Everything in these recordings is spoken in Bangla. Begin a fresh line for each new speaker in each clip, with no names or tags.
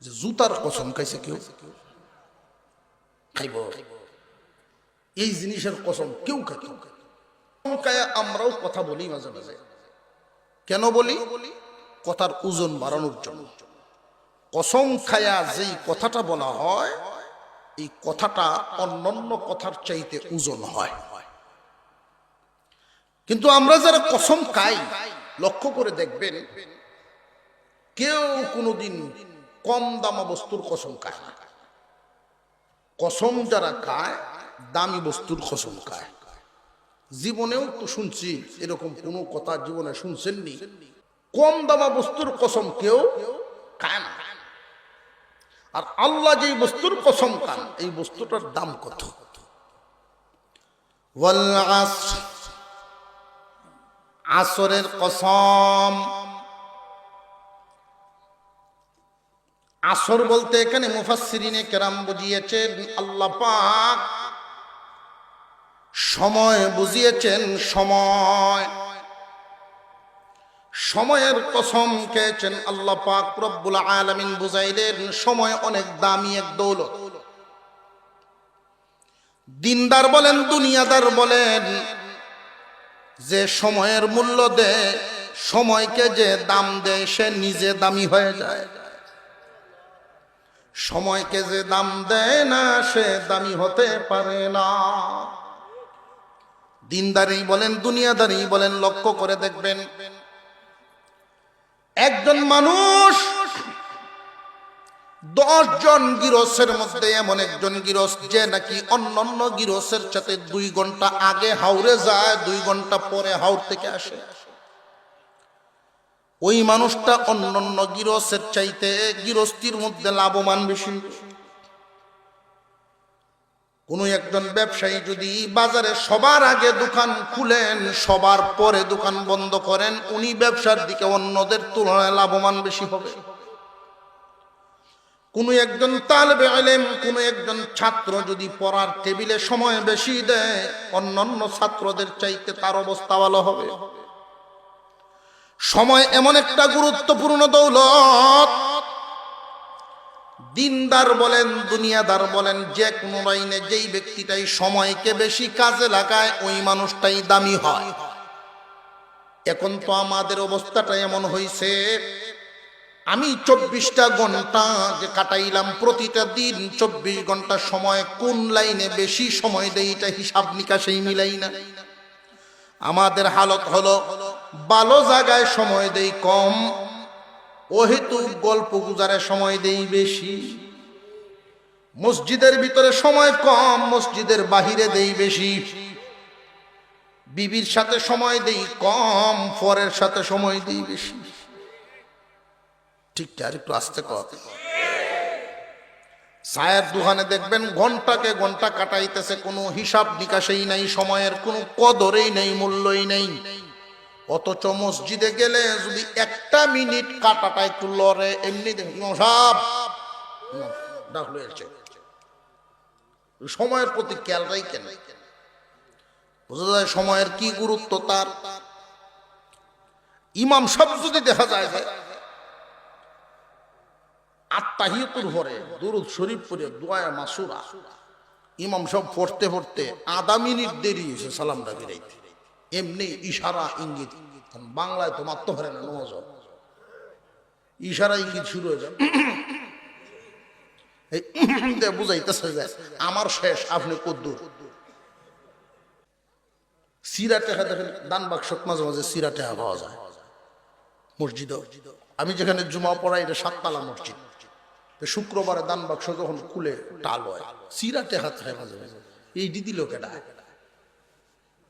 যে জুতার কসম খাইছে কেউ? খাইব। এই জিনিসের কসম কেউ খায় আমরাও কথা বলি মাঝে মাঝে। কেন বলি? কথার ওজন বাড়ানোর জন্য। কসম খায়া যেই কথাটা বলা হয়, এই কথাটা অন্যান্য কথার চাইতে ওজন হয়। কিন্তু আমরা যারা কসম খাই, লক্ষ্য করে দেখবেন, কেউ কোনোদিন কম দামা বস্তুর কসম খায়। না কসম যারা খায়, দামি বস্তুর কসম খায়। জীবনেও তো শুনছি এরকম কোনো কথা জীবনে শুনছেননি। কম দামা বস্তুর কসম কেউ খায় না। আর আল্লাহ যেই বস্তুর কসম খান, এই বস্তুটার দাম কত? আসরের কসম। আসর বলতে এখানে মুফাসসিরিনে কেরাম বুঝিয়েছেন, আল্লাহ পাক সময় বুঝিয়েছেন, সময়। সময়ের কসম খেয়েছেন, আল্লাহ পাক রব্বুল আলামিন বুঝাইলেন, সময় অনেক দামি এক দৌলত। দিনদার বলেন, দুনিয়াদার বলেন, যে সময়ের মূল্য দেয়, সময়কে যে দাম দেয়, সে নিজে দামি হয়ে যায়। সময়কে যে দাম দেয় না, সে দামি হতে পারে না। দিনদারি বলেন দুনিয়াদারি বলেন, লক্ষ্য করে দেখবেন, একজন মানুষ দশ জন গিরসের মধ্যে এমন একজন গিরস যে নাকি অন্যান্য গিরসের সাথে দুই ঘণ্টা আগে হাওড়ে যায়, দুই ঘণ্টা পরে হাওড় থেকে আসে। ওই মানুষটা অন্যান্য গিরসের চাইতে গিরস্তির মধ্যে লাভবান বেশি। কোন একজন ব্যবসায়ী যদি বাজারে সবার আগে দোকান খুলেন, সবার পরে দোকান বন্ধ করেন, উনি ব্যবসার দিকে অন্যদের তুলনায় লাভবান বেশি হবে। কোনো একজন তালবে আলেম, কোনো একজন ছাত্র যদি পড়ার টেবিলে সময় বেশি দেয়, অন্যান্য ছাত্রদের চাইতে তার অবস্থা ভালো হবে। সময় এমন একটা গুরুত্বপূর্ণ দৌলত। দিনদার বলেন, দুনিয়াদার বলেন, যে কোনো লাইনে যেই ব্যক্তিটাই সময়কে বেশি কাজে লাগায়, ওই মানুষটাই দামি হয়। এখন তো আমাদের অবস্থাটা এমন হয়েছে আমি চব্বিশটা ঘণ্টা যে কাটাইলাম প্রতিটা দিন, চব্বিশ ঘণ্টা সময় কোন লাইনে বেশি সময় দেয় এটা হিসাব নিকাশেই মিলাই না। আমাদের হালত হলো ভালো জায়গায় সময় দেই কম অহেতু গল্প গুজারে সময় দেই বেশি। মসজিদের ভিতরে সময় কম, মসজিদের বাহিরে দেই বেশি। বিবির সাথে সময় দেই কম, ফরের সাথে সময় দেই বেশি। ঠিক আর একটু আসতে কর চায়ের দোকানে দেখবেন ঘন্টাকে ঘণ্টা কাটাইতেছে, কোনো হিসাব নিকাশেই নাই, সময়ের কোনো কদরেই নেই, মূল্যই নেই। অথচ মসজিদে গেলে যদি একটা মিনিট কাটাটা একটু লড়ে, এমনি এসছে সময়ের প্রতি খেয়ালটাই কেন বোঝা যায় সময়ের কি গুরুত্ব তার? ইমাম সব যদি দেখা যায় যে আত্মাহিয়তুর পরে দুরুদ শরীফ পরে দোয়া মাসুরা, ইমাম সব পড়তে পড়তে আধা মিনিট দেরি হয়েছে সালামটা বেরাইতে এমনি ইশারা ইঙ্গিত। কারণ বাংলায় তো মারতে পারে না ইশারা ইঙ্গিত শুরু হয়ে যায় এই বুঝাইতেছে যে আমার শেষ, আপনি কদ্দুর। সিরা টেকা দেখেন, দান বাক্স মাঝে মাঝে সিরা টেকা পাওয়া যায়। মসজিদ আমি যেখানে জুমা পড়াই, এটা সাততলা মসজিদ। শুক্রবারে দান বাক্স যখন খুলে, টাল হয়। সিরাটে হাত হয় মাঝে মাঝে। এই দিদি লোকে ডায়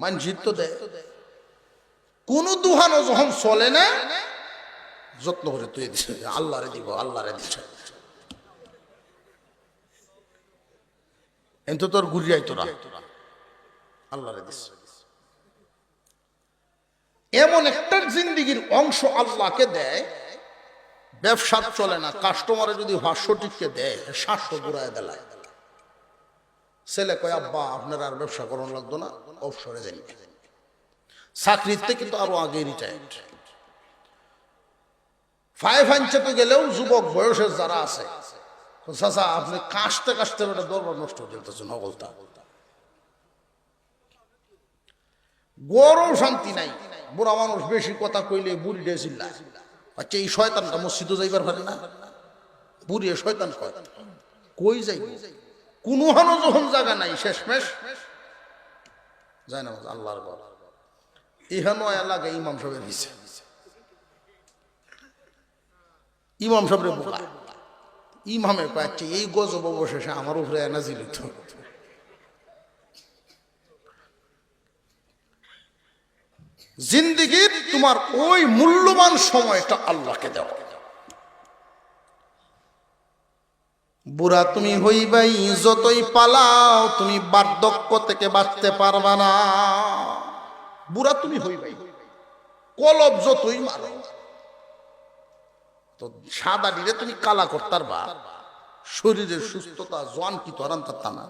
মানজিত দেয়। কোন দুহানো যখন চলে না। যত্ন করে তুই দিছে আল্লাহরে দিব, আল্লাহরে দিচ্ছে এত তোর ঘুরিয়াই তোরা। আল্লাহরে দিচ্ছে এমন একটা জিন্দিগির অংশ আল্লাহকে দেয় ব্যবসা চলে না। কাস্টমারে যদি পাঁচশো টিকে দেয়, সাতশো ঘুরায় দেলায়। ছেলে কয়, আব্বা, আপনার আর ব্যবসা করানো লাগতো না অবসরে যাই চাকরিতে কিন্তু আরও আগে রিটায়ার্ড ফাইভ গেলেও যুবক বয়সের যারা আছে চাচা, আপনি কাশতে কাশতে বেটা দরবার নষ্ট হয়ে গরম শান্তি নাই, বুড়া মানুষ বেশি কথা কইলে বুড়ি ডেছিল আচ্ছা এই শয়তানটা মসজিদও যাইবার পারে না? বুড়ি শয়তান কয়, কই যাই কোনো হানো যখন জায়গা নাই, শেষমেশ যায় না আল্লাহর বল। ইহানো এলাকা ইমাম সাহেবের দিছে ইমাম সাহেবের বোকা। ইমামে পাচ্ছে এই গজব অবশেষে আমার উপরে এনাজিল জিন্দিগির তোমার ওই মূল্যবান সময়টা আল্লাহকে দেওয়া। বুড়া, তুমি হইবাই, যতই পালাও, তুমি বার্ধক্য থেকে বাঁচতে পারবা না। বুড়া, তুমি হইবাই। কলব যতই মারো, তো সাদা ডিরে তুমি কালা করতার বা শরীরের সুস্থতা, জোয়ান কি তো আরাম তা না।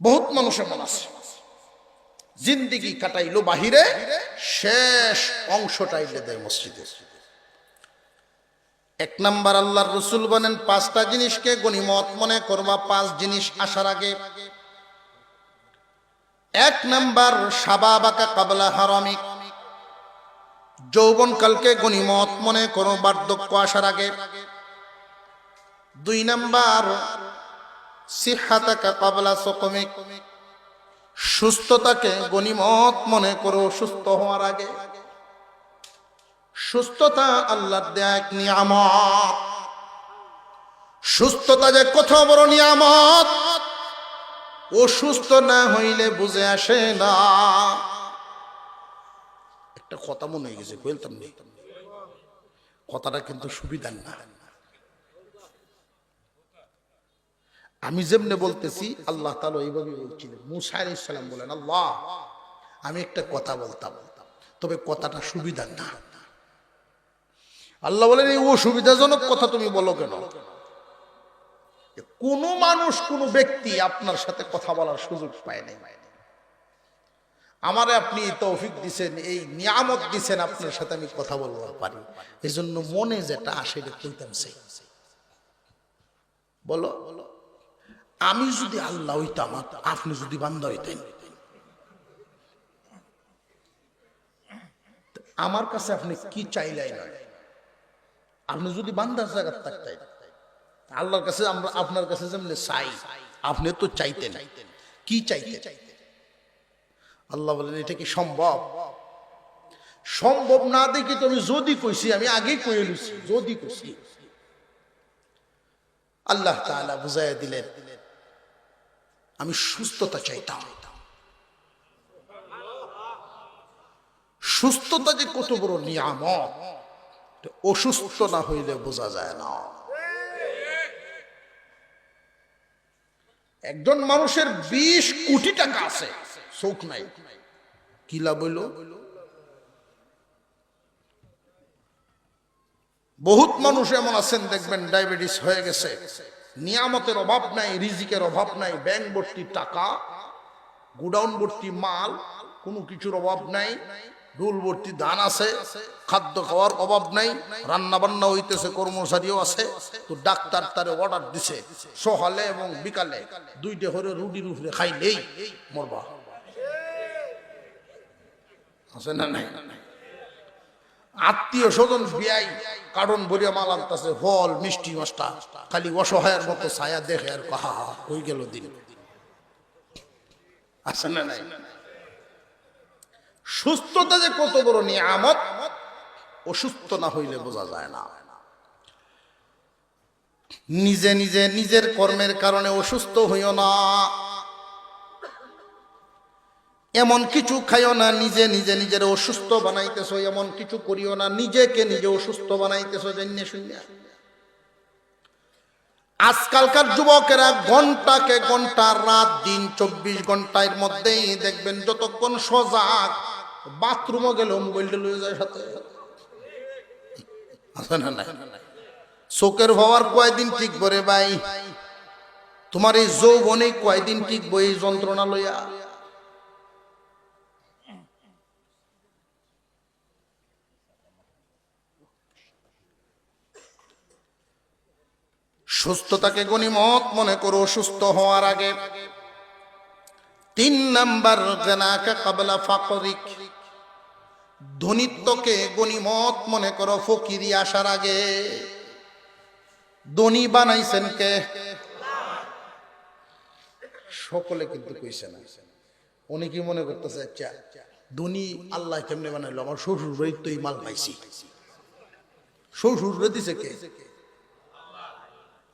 বহুত মানুষের এমন আছে। জিন্দিগি কাটাইলো বাহিরে, শেষ অংশটা আইলে দেয় মসজিদে। এক নাম্বার আল্লাহর রসুল বলেন, পাঁচটা জিনিসকে গণিমত মনে করবা, পাঁচ জিনিস আসার আগে। এক নাম্বার, সাবাবাকা কাবলা হারামিক যৌবনকালকে গণিমত মনে করো, বার্ধক্য আসার আগে। দুই নাম্বার সিহাতাকা কাবলা সকমিক সুস্থতাকে গণিমত মনে করো, সুস্থ হওয়ার আগে। সুস্থতা আল্লাহর দেয়া এক নিয়ামত। সুস্থতা যে কত বড় নিয়ামত অসুস্থ না হইলে বুঝে আসে না। একটা কথা মনে হয়ে গেছে, বলতাম নেই কথাটা কিন্তু সুবিধার না। আমি যেমনে বলতেছি, আল্লাহ তালা এইভাবে বলছিলেন। মুসা আলাইহিস সালাম বলেন, আল্লাহ, আমি একটা কথা বলতাম, তবে কথাটা সুবিধার না। আল্লাহ বলেন, এই অসুবিধাজনক কথা তুমি বলো কেন? কোন মানুষ, কোন ব্যক্তি আপনার সাথে কথা বলার সুযোগ পায় নাই। আমারে আপনি তৌফিক দিছেন, এই নিয়ামত দিছেন, আপনার সাথে আমি কথা বলতে পারি। এই জন্য মনে যেটা আসে এটা কইতাম সেই বলো আমি যদি আল্লাহ হইতাম, আপনি যদি বান্দা হইতেন। আমার কাছে আপনি কি চাইলাই নয় আপনি যদি বান্দার জায়গা থাকতেন, আল্লাহর কাছে আমরা আপনার কাছে যেমন চাই, আপনি তো চাইতেন। কি চাইতেন? আল্লাহ বলেন, এটা কি সম্ভব? সম্ভব না দেখি তো আমি যদি কইছি, আমি আগেই কয়ে লুছি যদি কইছি। আল্লাহ তাআলা বুঝাইয়া দিলেন, আমি সুস্থতা চাইতাম। সুস্থতা যে কত বড় নিয়ামত। অসুস্থ না হইলে বোঝা যায় না। একজন মানুষের বিশ কোটি টাকা আছে চোখ নাই। কি লাভ হইল? বহুত মানুষ এমন আছেন, দেখবেন ডায়াবেটিস হয়ে গেছে। নিয়ামতের অভাব নাই, রিজিকের অভাব নাই, ব্যাংক ভর্তি টাকা, গুডাউন ভর্তি মাল, কোনো কিছুর অভাব নাই। ডুল ভর্তি ধান আছে, খাদ্য খাওয়ার অভাব নাই রান্না বান্না হইতেছে, কর্মচারীও আছে, তো ডাক্তার তারে অর্ডার দিছে, সকালে এবং বিকালে দুইটা হরে রুটির উপরে খাইলেই মরবা। আছে না নাই? আত্মীয় স্বজন বিয়াই কারণ বলিয়া মাল আনতেছে, ফল, মিষ্টি, মাছটা, খালি অসহায়ের মতো ছায়া দেখে আর কাহা হয়ে গেল দিন। আছে না নাই? সুস্থতা যে কত বড় নিয়ামত, অসুস্থ না হইলে বোঝা যায় না। নিজে নিজে নিজের কর্মের কারণে অসুস্থ হইও না। এমন কিছু খাইও না, নিজে নিজে নিজের অসুস্থ বানাইতেছ, এমন কিছু করিও না, নিজেকে নিজে অসুস্থ বানাইতেছ জেনে শূন্য আজকালকার যুবকেরা ঘন্টাকে ঘণ্টা, রাত দিন চব্বিশ ঘণ্টার মধ্যেই দেখবেন যতক্ষণ সজাগ বাথরুমও গেলে মোবাইলটা লয়ে যায় সাথে। চোখের হওয়ার কয়দিন ঠিক করে ভাই? তোমার এই যৌবনে কয়দিন ঠিক বই যন্ত্রণা লইয়া? সুস্থতাকে গণিমত মনে করো, সুস্থ হওয়ার আগে। তিন নাম্বার গেনাকা কাবলা ফাঁকরিক। ধনিত্বকে গণিমত মনে করো, ফকিরি আসার আগে। ধনী বানাইছেন কে? সকলে কিন্তু কইছে না। উনি কি মনে করতেছে আচ্ছা ধনী আল্লাহ কেমনে বানাইলো? আমার শ্বশুর বাড়ির তো মাল পাইছি। শ্বশুর দিছে কে?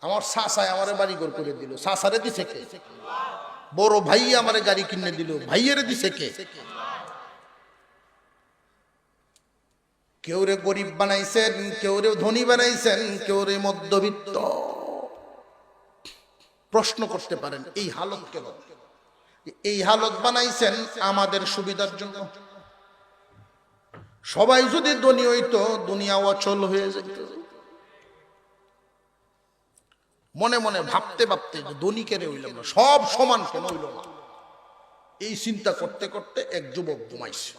আমার শাসায় আমারে বাড়ি ঘর করে দিল। শাসারে দিছে কে? বড় ভাই আমারে গাড়ি কিনে দিল। ভাইয়ের দিছে কে? কেউ রে গরিব বানাইছেন কেউ রে ধনী বানাইছেন কেউ রে মধ্যবিত্ত। প্রশ্ন করতে পারেন, এই হালত কেন? এই হালত বানাইছেন আমাদের সুবিধার জন্য। সবাই যদি ধনী হইতো, দুনিয়া অচল হয়ে যেত মনে মনে ভাবতে ভাবতে ধনী কেড়ে হইলাম না, সব সমান কেন হইল না? এই চিন্তা করতে করতে এক যুবক ঘুমাইছে।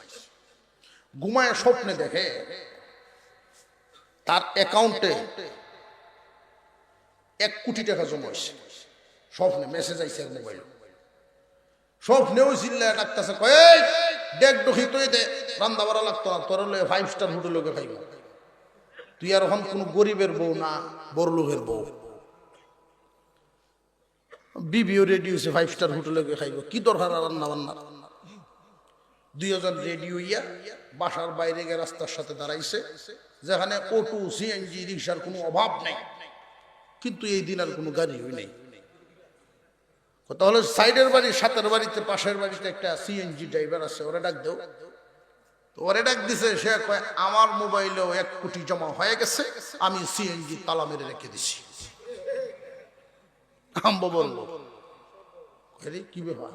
ঘুমায় স্বপ্নে দেখে। তার অ্যাকাউন্টে এক কোটি টাকা জমা জমাইছে স্বপ্নে মেসেজ আইছে মোবাইল স্বপ্নেও চিল্লায় ডাকতেছে কই দেখ ডুখি তুই দে, রান্দা বাড়া লাগতো না, তোর হলে ফাইভ স্টার হোটেলকে খাইব। তুই আর এখন কোন গরিবের বউ না, বড় লোকের বউ। বিবিও রেডি হয়েছে ফাইভ স্টার হোটেলে খাইব, কি দরকার রান্না বান্না দুইজন রেডি হইয়া বাসার বাইরে গিয়ে রাস্তার সাথে দাঁড়াইছে, যেখানে অটো সিএনজি রিক্সার কোনো অভাব নেই। কিন্তু এই দিন আর কোনো গাড়ি হই নেই তাহলে সাইডের বাড়ি, সাতের বাড়িতে, পাশের বাড়িতে একটা সিএনজি ড্রাইভার আছে, ওরা ডাক দেও। তো ওরে ডাক দিছে, সে আমার মোবাইলেও এক কোটি জমা হয়ে গেছে, আমি সিএনজি তালা মেরে রেখে দিছি। আম্ব আরে, কি ব্যাপার?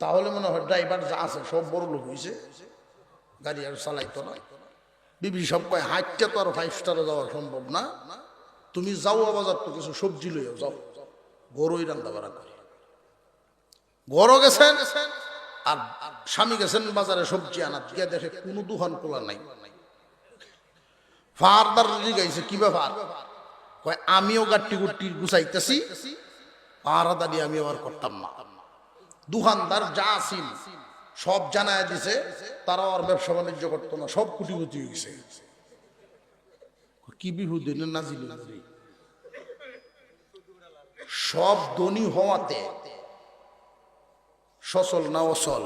তাহলে মনে হয় ড্রাইভার যা আছে সব বড় লোক হয়েছে গাড়ি আর চালাইতো না। বিবি সব কয় হাইটটা তো আর ফাইভ স্টারে যাওয়া সম্ভব না। তুমি যাও বাজার তো কিছু সবজি লইও যাও। গরুই রান্না বাড়া করে। গরো গেছেন, আর স্বামী গেছেন বাজারে সবজি আনাত গিয়ে দেখে কোনো দোকান খোলা নাই। ফারদার গাইছে কি ব্যাপার? কয়, আমিও গাট্টি গুট্টি গুছাইতেছি। পাহারা দাঁড়িয়ে আমি আবার করতাম না। দোকানদার যা আসিল সব জানায় দিছে তারা আর ব্যবসা বাণিজ্য করতো না, সব কুটিপুটি হয়ে গেছে। কি বিহুদিন নাজিল সব ধনী হওয়াতে সচল না অসল।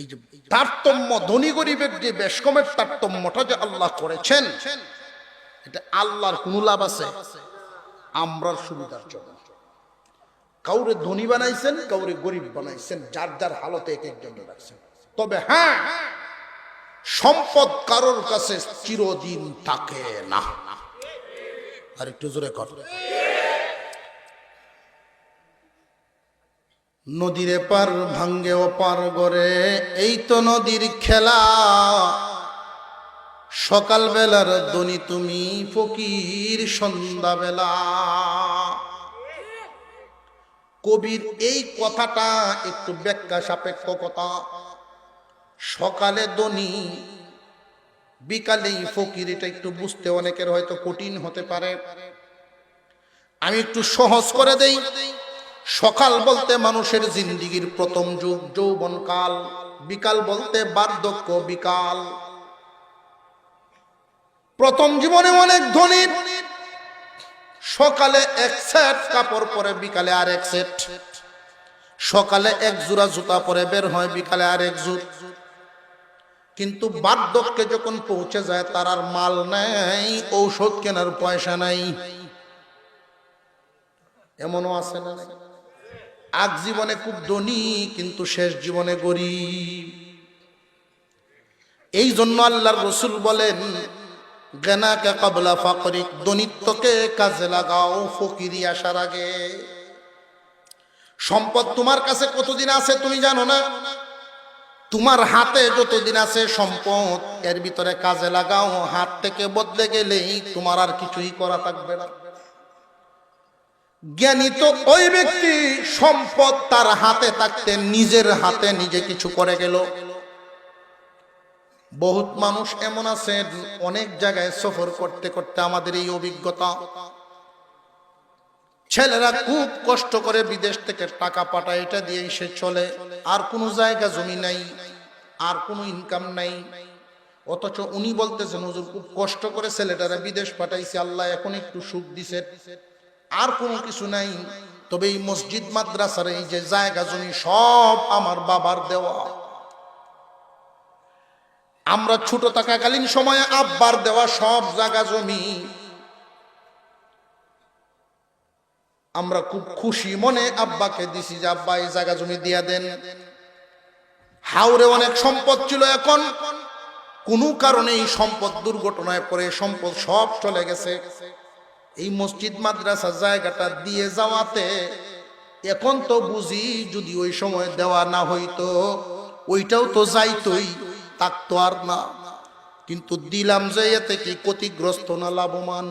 এই যে তারতম্য, ধনী গরিবের যে বেশ কমের তারতম্যটা যে আল্লাহ করেছেন, এটা আল্লাহর কোন লাভ আছে? আমরার সুবিধার জন্য। কাউরে ধনী বানাইছেন, কাউরে গরিব বানাইছেন, যার যার হালতে এক একজন রাখছেন। তবে হ্যাঁ সম্পদ কারোর কাছে চিরদিন থাকে না। আর একটু জোরে কর। নদীর পার ভাঙ্গে ও পার গড়ে, এই তো নদীর খেলা। সকাল বেলার দনি তুমি ফকির সন্ধ্যাবেলা। কবির এই কথাটা একটু ব্যাখ্যা সাপেক্ষ কথা। সকালে দনি বিকালেই ফকির, এটা একটু বুঝতে অনেকের হয়তো কঠিন হতে পারে। আমি একটু সহজ করে দেই। সকাল বলতে মানুষের জিন্দিগির প্রথম যুগ যৌবনকাল বিকাল বলতে বার্ধক্য বিকাল। প্রথম জীবনে অনেক ধনী সকালে এক সেট কাপড় পরে, বিকালে আর এক সেট। সকালে এক জোড়া জুতা পরে বের হয়, বিকালে আর এক জুত কিন্তু বার্ধক্যে যখন পৌঁছে যায়, তার আর মাল নাই, ঔষধ কেনার পয়সা নাই। এমনও আছে না? আগ জীবনে খুব ধনী, কিন্তু শেষ জীবনে গরিব। এই জন্য আল্লাহর রসুল বলেন গেনাকে কবলা ফাকরিক দনিত্বকে কাজে লাগাও ফকিরি আসার আগে। সম্পদ তোমার কাছে কতদিন আছে তুমি জানো না? তোমার হাতে যতদিন আছে সম্পদ, এর ভিতরে কাজে লাগাও, হাত থেকে বদলে গেলেই তোমার আর কিছুই করা থাকবে না। জ্ঞানী তো ওই ব্যক্তি, সম্পদ তার হাতে থাকতে নিজের হাতে নিজে কিছু করে গেল। বহুত মানুষ এমন আছেন অনেক জায়গায় সফর করতে করতে আমাদের এই অভিজ্ঞতা। ছেলেরা খুব কষ্ট করে বিদেশ থেকে টাকা পাঠায়, এটা দিয়ে সে চলে। আর কোনো জায়গা জমি নাই, আর কোনো ইনকাম নাই। অথচ উনি বলতেছেন, হুজুর, খুব কষ্ট করে ছেলেটারা বিদেশ পাঠাইছে, আল্লাহ এখন একটু সুখ দিছে। আর কোনো কিছু নাই। তবে এই মসজিদ, মাদ্রাসার এই যে জায়গা জমি সব আমার বাবার দেওয়া। আমরা ছোট থাকাকালীন সময়ে আব্বার দেওয়া সব জায়গা জমি। আমরা খুব খুশি মনে আব্বাকে দিছি যে আব্বা এই জায়গা জমি দিয়া দেন। হাওরে অনেক সম্পদ ছিল এখন। কোনো কারণে এই সম্পদ দুর্ঘটনায় পড়ে, সম্পদ সব চলে গেছে। এই মসজিদ মাদ্রাসা জায়গাটা দিয়ে যাওয়াতে এখন তো বুঝি যদি ওই সময় দেওয়া না হইতো, ওইটাও তো যাইতই। থাকতো আর না। কিন্তু দিলাম যে এতে কি ক্ষতিগ্রস্ত না লাভবান?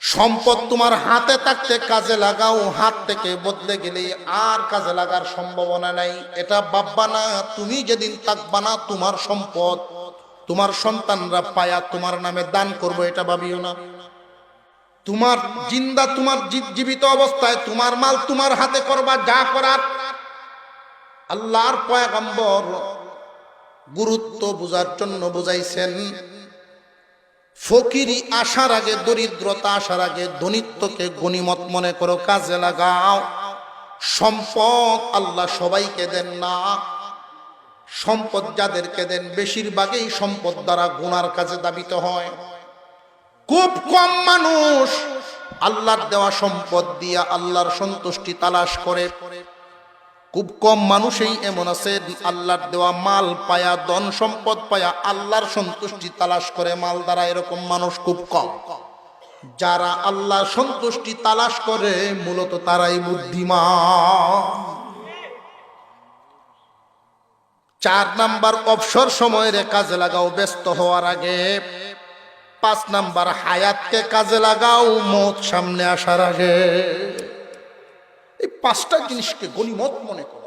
সম্পদ তোমার হাতে থাকতে কাজে লাগাও, হাত থেকে বদলে গেলে আর কাজে লাগার সম্ভাবনা নাই। এটা ভাববা না, তুমি যেদিন থাকবা না, তোমার সম্পদ। তোমার সন্তানরা পায়া তোমার নামে দান করব, এটা ভাবিও না। তোমার জিন্দা, তোমার জীবিত অবস্থায় তোমার মাল তোমার হাতে করবা, যা করার। আল্লাহর পয়গম্বর গুরুত্ব বোঝার জন্য বুঝাইছেন। ফকিরি আসার আগে, দরিদ্রতা আসার আগে, ধনিত্বকে গণিমত মনে করো, কাজে লাগাও। সম্পদ আল্লাহ সবাইকে দেন না। সম্পদ যাদেরকে দেন, বেশিরভাগই সম্পদ দ্বারা গুনার কাজে দাবিত হয়। খুব কম মানুষ আল্লাহর দেওয়া সম্পদ দিয়া আল্লাহর সন্তুষ্টি তালাশ করে। খুব কম মানুষই এমন আছে, আল্লাহর দেওয়া মাল পায়া, ধন সম্পদ পায়া, আল্লাহর সন্তুষ্টি তালাশ করে মাল দ্বারা এরকম মানুষ খুব কম। যারা আল্লাহর সন্তুষ্টি তালাশ করে, মূলত তারাই বুদ্ধিমান। চার নাম্বার অবসর সময়ের কাজে লাগাও, ব্যস্ত হওয়ার আগে। পাঁচ নাম্বার হায়াতকে কাজে লাগাও, মত সামনে আসার আগে। এই পাঁচটা জিনিসকে গণিমত মনে কর।